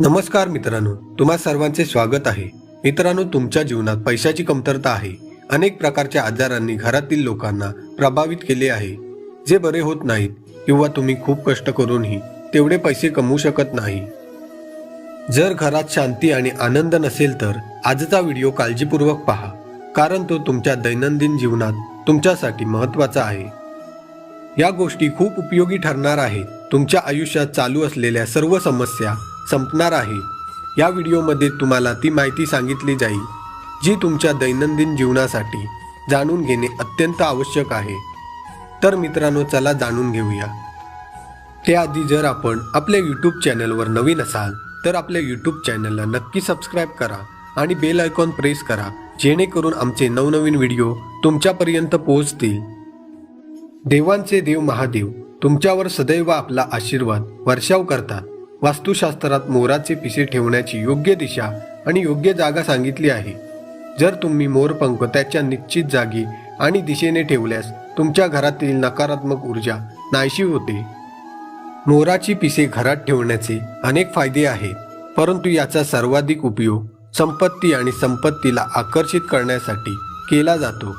नमस्कार मित्रांनो तुम्हा सर्वांचे स्वागत आहे. मित्रांनो तुमच्या जीवनात पैशाची कमतरता आहे. अनेक प्रकारच्या आजारांनी घरातील लोकांना प्रभावित केले आहे. जे बरे होत नाहीत किंवा तुम्ही खूप कष्ट करूनही तेवढे पैसे कमवू शकत नाही. जर घरात शांती आणि आनंद नसेल तर आजचा व्हिडिओ काळजीपूर्वक पहा कारण तो तुमच्या दैनंदिन जीवनात तुमच्यासाठी महत्त्वाचा आहे. या गोष्टी खूप उपयोगी ठरणार आहेत. तुमच्या आयुष्यात चालू असलेल्या सर्व समस्या संपणार आहे. या व्हिडिओमध्ये तुम्हाला ती माहिती सांगितली जाईल जी तुमच्या दैनंदिन जीवनासाठी जाणून घेणे अत्यंत आवश्यक आहे. तर मित्रांनो चला जाणून घेऊया. त्याआधी जर आपण आपल्या यूट्यूब चॅनलवर नवीन असाल तर आपल्या यूट्यूब चॅनलला नक्की सबस्क्राईब करा आणि बेल आयकॉन प्रेस करा जेणेकरून आमचे नवनवीन व्हिडिओ तुमच्यापर्यंत पोहोचतील. देवांचे देव महादेव तुमच्यावर सदैव आपला आशीर्वाद वर्षाव करतात. वास्तुशास्त्रात मोराचे पिसे ठेवण्याची योग्य दिशा आणि योग्य जागा सांगितली आहे. जर तुम्ही मोरपंख त्याच्या निश्चित जागी आणि दिशेने ठेवल्यास तुमच्या घरातील नकारात्मक ऊर्जा नाहीशी होते. मोराची पिसे घरात ठेवण्याचे अनेक फायदे आहेत परंतु याचा सर्वाधिक उपयोग संपत्ती आणि संपत्तीला आकर्षित करण्यासाठी केला जातो.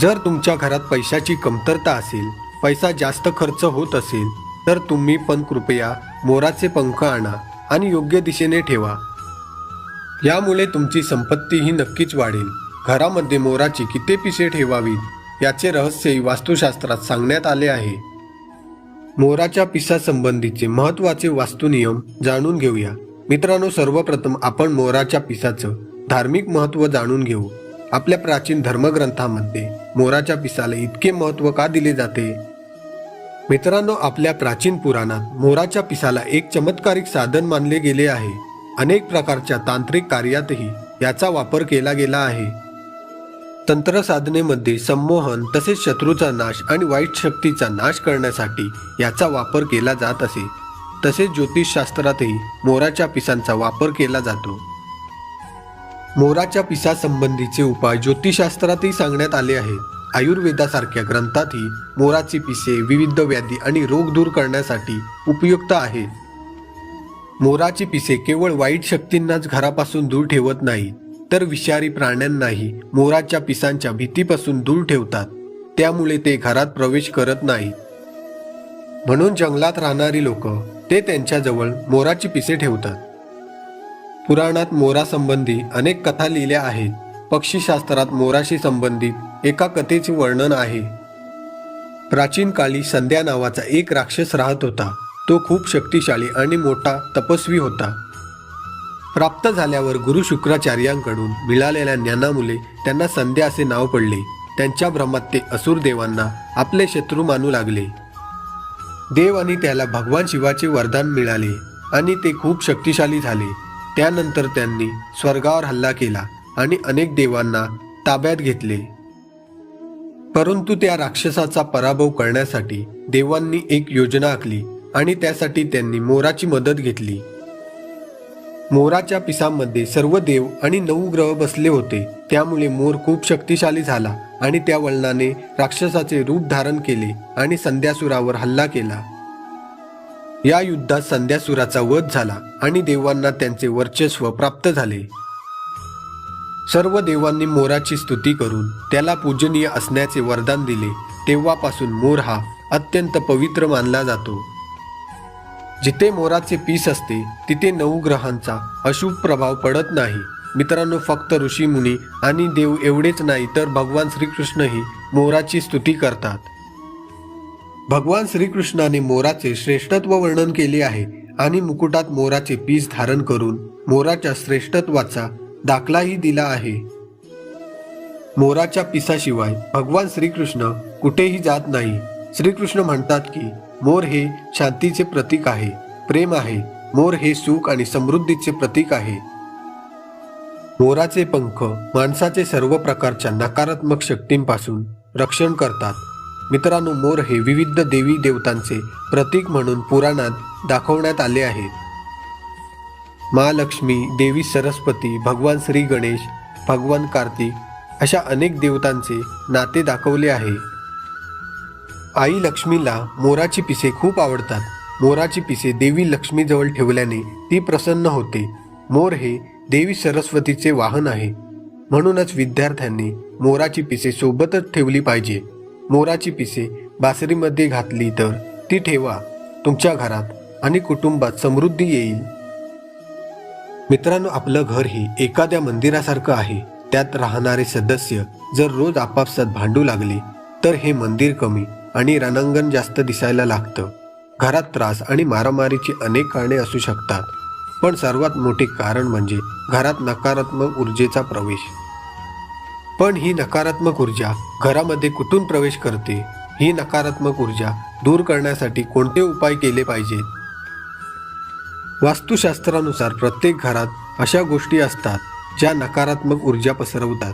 जर तुमच्या घरात पैशाची कमतरता असेल पैसा जास्त खर्च होत असेल तर तुम्ही पण कृपया मोराचे पंख आणा आणि योग्य दिशेने ठेवा. यामुळे तुमची संपत्ती ही नक्कीच वाढेल. घरामध्ये मोराची किती पिसे ठेवावीत याचे रहस्यही वास्तुशास्त्रात सांगण्यात आले आहे. मोराच्या पिसासंबंधीचे महत्त्वाचे वास्तुनियम जाणून घेऊया. मित्रांनो सर्वप्रथम आपण मोराच्या पिसाचं धार्मिक महत्त्व जाणून घेऊ. आपल्या प्राचीन धर्मग्रंथामध्ये मोराच्या पिसाला इतके महत्त्व का दिले जाते? मित्रांनो आपल्या प्राचीन पुराणात मोराच्या पिसाला एक चमत्कारिक साधन मानले गेले आहे. अनेक प्रकारच्या तांत्रिक कार्यातही याचा वापर केला गेला आहे. तंत्रसाधनेमध्ये संमोहन तसेच शत्रूचा नाश आणि वाईट शक्तीचा नाश करण्यासाठी याचा वापर केला जात असे. तसेच ज्योतिषशास्त्रातही मोराच्या पिसांचा वापर केला जातो. मोराच्या पिसासंबंधीचे उपाय ज्योतिषशास्त्रातही सांगण्यात आले आहेत. आयुर्वेदासारख्या ग्रंथातही मोराची पिसे विविध व्याधी आणि रोग दूर करण्यासाठी उपयुक्त आहेत मोराची पिसे केवळ वाईट शक्तींनाच घरापासून दूर ठेवत नाही तर विषारी प्राण्यांनाही मोराच्या पिसांच्या भीतीपासून दूर ठेवतात. त्यामुळे ते घरात प्रवेश करत नाही म्हणून जंगलात राहणारी लोक ते त्यांच्याजवळ मोराची पिसे ठेवतात. पुराणात मोरासंबंधी अनेक कथा लिहिल्या आहेत. पक्षीशास्त्रात मोराशी संबंधित एका कथेचे वर्णन आहे. प्राचीन काळी संध्या नावाचा एक राक्षस राहत होता. तो खूप शक्तिशाली आणि मोठा तपस्वी होता. प्राप्त झाल्यावर गुरु शुक्राचार्यांकडून मिळालेल्या ज्ञानामुळे त्यांना संध्या असे नाव पडले. त्यांच्या भ्रमात ते असुर देवांना आपले शत्रू मानू लागले. देव आणि त्याला भगवान शिवाचे वरदान मिळाले आणि ते खूप शक्तिशाली झाले. त्यानंतर त्यांनी स्वर्गावर हल्ला केला आणि अनेक देवांना ताब्यात घेतले. परंतु त्या राक्षसाचा पराभव करण्यासाठी देवांनी एक योजना आखली आणि त्यासाठी त्यांनी मोराची मदत घेतली. मोराच्या पिसांमध्ये सर्व देव आणि नऊ ग्रह बसले होते. त्यामुळे मोर खूप शक्तिशाली झाला आणि त्या वळणाने राक्षसाचे रूप धारण केले आणि संध्यासुरावर हल्ला केला. या युद्धात संध्यासुराचा वध झाला आणि देवांना त्यांचे वर्चस्व प्राप्त झाले. सर्व देवांनी मोराची स्तुती करून त्याला पूजनीय असण्याचे वरदान दिले. तेव्हापासून मोर हा अत्यंत पवित्र मानला जातो. जिथे मोराचे पीस असते तिथे नऊ ग्रहांचा अशुभ प्रभाव पडत नाही. मित्रांनो फक्त ऋषीमुनी आणि देव एवढेच नाही तर भगवान श्रीकृष्णही मोराची स्तुती करतात. भगवान श्रीकृष्णाने मोराचे श्रेष्ठत्व वर्णन केले आहे आणि मुकुटात मोराचे पीस धारण करून मोराच्या श्रेष्ठत्वाचा दाखलाही दिला आहे. मोराच्या पिसाशिवाय भगवान श्रीकृष्ण कुठेही जात नाही. श्रीकृष्ण म्हणतात की मोर हे शांतीचे प्रतीक आहे प्रेम आहे. मोर हे सुख आणि समृद्धीचे प्रतीक आहे. मोराचे पंख माणसाचे सर्व प्रकारच्या नकारात्मक शक्तींपासून रक्षण करतात. मित्रांनो मोर हे विविध देवी देवतांचे प्रतीक म्हणून पुराणात दाखवण्यात आले आहेत महालक्ष्मी देवी सरस्वती भगवान श्री गणेश भगवान कार्तिक अशा अनेक देवतांचे नाते दाखवले आहे. आई लक्ष्मीला मोराची पिसे खूप आवडतात. मोराची पिसे देवी लक्ष्मीजवळ ठेवल्याने ती प्रसन्न होते. मोर हे देवी सरस्वतीचे वाहन आहे. म्हणूनच विद्यार्थ्यांनी मोराची पिसे सोबतच ठेवली पाहिजे. मोराची पिसे बासरीमध्ये घातली तर ती ठेवा. तुमच्या घरात आणि कुटुंबात समृद्धी येईल. मित्रांनो आपलं घर हे एखाद्या मंदिरासारखं आहे. त्यात राहणारे सदस्य जर रोज आपापसात भांडू लागले तर हे मंदिर कमी आणि रणांगण जास्त दिसायला लागतं. घरात त्रास आणि मारामारीची अनेक कारणे असू शकतात. पण सर्वात मोठे कारण म्हणजे घरात नकारात्मक ऊर्जेचा प्रवेश. पण ही नकारात्मक ऊर्जा घरामध्ये कुठून प्रवेश करते? ही नकारात्मक ऊर्जा दूर करण्यासाठी कोणते उपाय केले पाहिजेत? वास्तुशास्त्रानुसार प्रत्येक घरात अशा गोष्टी असतात ज्या नकारात्मक ऊर्जा पसरवतात.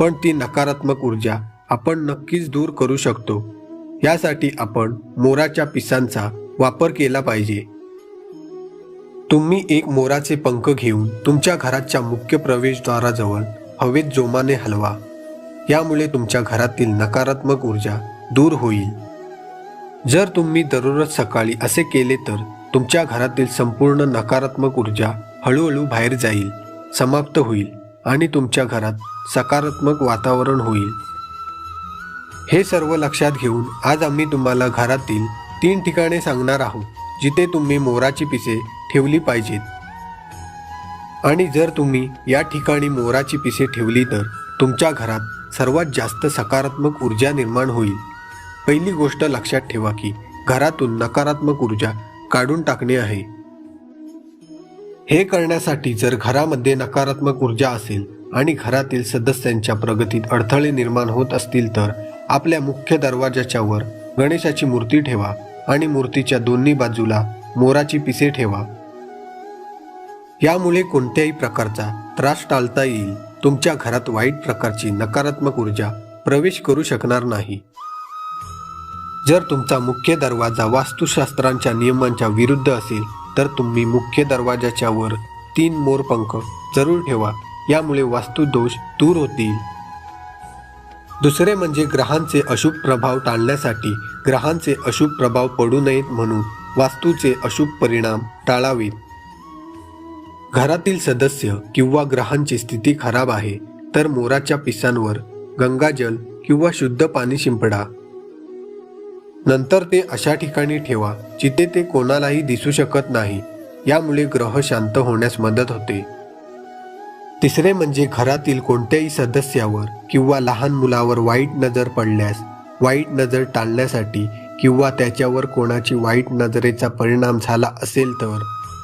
पण ती नकारात्मक ऊर्जा आपण नक्कीच दूर करू शकतो. यासाठी आपण मोराच्या पिसांचा वापर केला पाहिजे. तुम्ही एक मोराचे पंख घेऊन तुमच्या घराच्या मुख्य प्रवेशद्वाराजवळ हवेत जोमाने हलवा. यामुळे तुमच्या घरातील नकारात्मक ऊर्जा दूर होईल. जर तुम्ही दररोज सकाळी असे केले तर तुमच्या घरातील संपूर्ण नकारात्मक ऊर्जा हळूहळू बाहेर जाईल समाप्त होईल आणि तुमच्या घरात सकारात्मक वातावरण होईल. हे सर्व लक्षात घेऊन आज आम्ही तुम्हाला घरातील तीन ठिकाणे सांगणार आहोत जिथे तुम्ही मोराची पिसे ठेवली पाहिजेत. आणि जर तुम्ही या ठिकाणी मोराची पिसे ठेवली तर तुमच्या घरात सर्वात जास्त सकारात्मक ऊर्जा निर्माण होईल. पहिली गोष्ट लक्षात ठेवा की घरातून नकारात्मक ऊर्जा काढून टाकणे आहे. हे करण्यासाठी जर घरामध्ये नकारात्मक ऊर्जा असेल आणि घरातील सदस्यांच्या प्रगतीत अडथळे निर्माण होत असतील तर आपल्या मुख्य दरवाजाच्या वर गणेशाची मूर्ती ठेवा आणि मूर्तीच्या दोन्ही बाजूला मोराची पिसे ठेवा. यामुळे कोणत्याही प्रकारचा त्रास टाळता येईल. तुमच्या घरात वाईट प्रकारची नकारात्मक ऊर्जा प्रवेश करू शकणार नाही. जर तुमचा मुख्य दरवाजा वास्तुशास्त्रांच्या नियमांच्या विरुद्ध असेल तर तुम्ही मुख्य दरवाजाच्या वर तीन मोरपंख जरूर ठेवा यामुळे वास्तुदोष दूर होतील. दुसरे म्हणजे ग्रहांचे अशुभ प्रभाव टाळण्यासाठी ग्रहांचे अशुभ प्रभाव पडू नयेत म्हणून वास्तूचे अशुभ परिणाम टाळावेत. घरातील सदस्य किंवा ग्रहांची स्थिती खराब आहे तर मोराच्या पिसांवर गंगाजल किंवा शुद्ध पाणी शिंपडा. नंतर ते अशा ठिकाणी ठेवा जिथे ते कोणालाही दिसू शकत नाही. यामुळे ग्रह शांत होण्यास मदत होते. तिसरे म्हणजे घरातील कोणत्याही सदस्यावर किंवा लहान मुलावर वाईट नजर पडल्यास वाईट नजर टाळण्यासाठी किंवा त्याच्यावर कोणाची वाईट नजरेचा परिणाम झाला असेल तर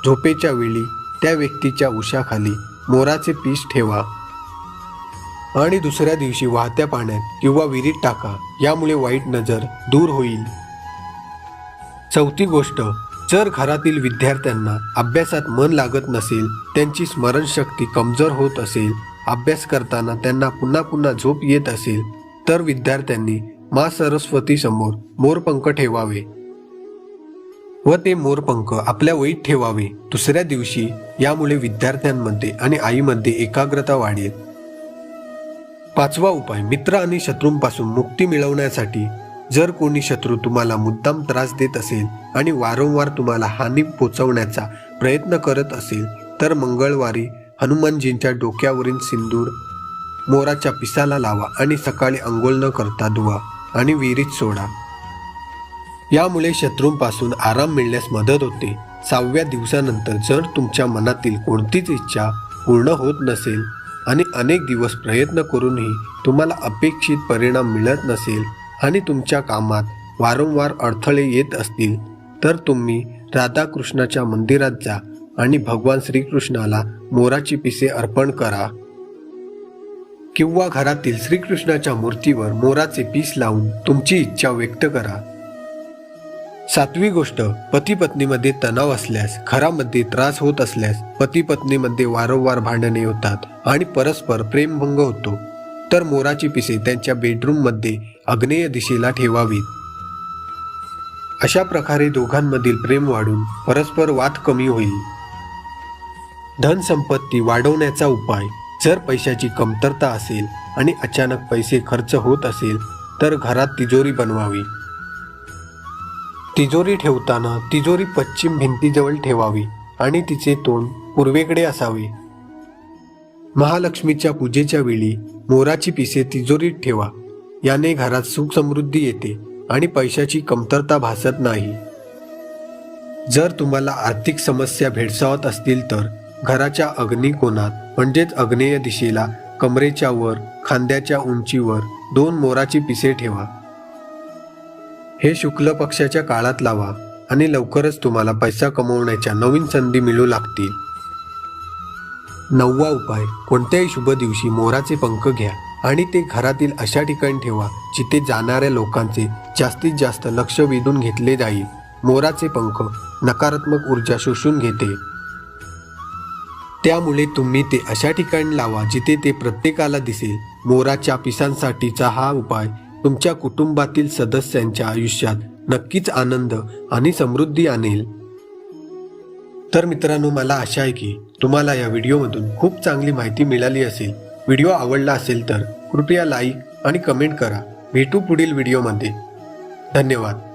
झोपेच्या वेळी त्या व्यक्तीच्या उशाखाली मोराचे पीस ठेवा. आणि दुसऱ्या दिवशी वाहत्या पाण्यात किंवा विहिरीत टाका. यामुळे वाईट नजर दूर होईल. चौथी गोष्ट जर घरातील विद्यार्थ्यांना अभ्यासात मन लागत नसेल त्यांची स्मरणशक्ती कमजोर होत असेल अभ्यास करताना त्यांना पुन्हा पुन्हा झोप येत असेल तर विद्यार्थ्यांनी मा सरस्वती समोर मोरपंख ठेवावे. व ते मोरपंख आपल्या वहीत ठेवावे. दुसऱ्या दिवशी यामुळे विद्यार्थ्यांमध्ये आणि आईमध्ये एकाग्रता वाढेल. पाचवा उपाय मित्र आणि शत्रूंपासून मुक्ती मिळवण्यासाठी जर कोणी शत्रू तुम्हाला मुद्दाम त्रास देत असेल आणि वारंवार तुम्हाला हानी पोचवण्याचा प्रयत्न करत असेल तर मंगळवारी हनुमानजींच्या डोक्यावरील सिंदूर मोराच्या पिसाला लावा आणि सकाळी अंघोळ न करता धुवा आणि विहिरीत सोडा. यामुळे शत्रूंपासून आराम मिळण्यास मदत होते. सहाव्या दिवसानंतर जर तुमच्या मनातील कोणतीच इच्छा पूर्ण होत नसेल आणि अनेक दिवस प्रयत्न करूनही तुम्हाला अपेक्षित परिणाम मिळत नसेल आणि तुमच्या कामात वारंवार अडथळे येत असतील तर तुम्ही राधाकृष्णाच्या मंदिरात जा आणि भगवान श्रीकृष्णाला मोराची पिसे अर्पण करा. किंवा घरातील श्रीकृष्णाच्या मूर्तीवर मोराचे पीस लावून तुमची इच्छा व्यक्त करा. सातवी गोष्ट पती पत्नीमध्ये तणाव असल्यास घरामध्ये त्रास होत असल्यास पती पत्नीमध्ये वारंवार भांडणे होतात आणि परस्पर प्रेमभंग होतो. तर मोराची पिसे त्यांच्या बेडरूममध्ये आग्नेय दिशेला ठेवावीत. अशा प्रकारे दोघांमधील प्रेम वाढून परस्पर वाद कमी होईल. धनसंपत्ती वाढवण्याचा उपाय जर पैशाची कमतरता असेल आणि अचानक पैसे खर्च होत असेल तर घरात तिजोरी बनवावी. तिजोरी ठेवताना तिजोरी पश्चिम भिंतीजवळ ठेवावी आणि तिचे तोंड पूर्वेकडे असावे. महालक्ष्मीच्या पूजेच्या वेळी मोराची पिसे तिजोरीत ठेवा. याने घरात सुख समृद्धी येते आणि पैशाची कमतरता भासत नाही. जर तुम्हाला आर्थिक समस्या भेडसावत असतील तर घराच्या अग्निकोनात म्हणजेच अग्नेय दिशेला कमरेच्या वर खांद्याच्या उंचीवर दोन मोराची पिसे ठेवा. हे शुक्ल पक्षाच्या काळात लावा आणि लवकरच तुम्हाला पैसा कमवण्याच्या नवीन संधी मिळू लागतील. नववा उपाय कोणत्याही शुभ दिवशी मोराचे पंख घ्या आणि ते घरातील अशा ठिकाणी ठेवा जिथे जाणाऱ्या लोकांचे जास्तीत जास्त लक्ष वेधून घेतले जाईल. मोराचे पंख नकारात्मक ऊर्जा शोषून घेते. त्यामुळे तुम्ही ते अशा ठिकाणी लावा जिथे ते प्रत्येकाला दिसेल. मोराच्या पिसांसाठीचा हा उपाय तुमच्या कुटुंबातील सदस्यांच्या आयुष्यात नक्कीच आनंद आणि समृद्धी आणेल. तर मित्रांनो मला आशा आहे की तुम्हाला या व्हिडिओमधून खूप चांगली माहिती मिळाली असेल. व्हिडिओ आवडला असेल तर कृपया लाईक आणि कमेंट करा. भेटू पुढील व्हिडिओमध्ये. धन्यवाद.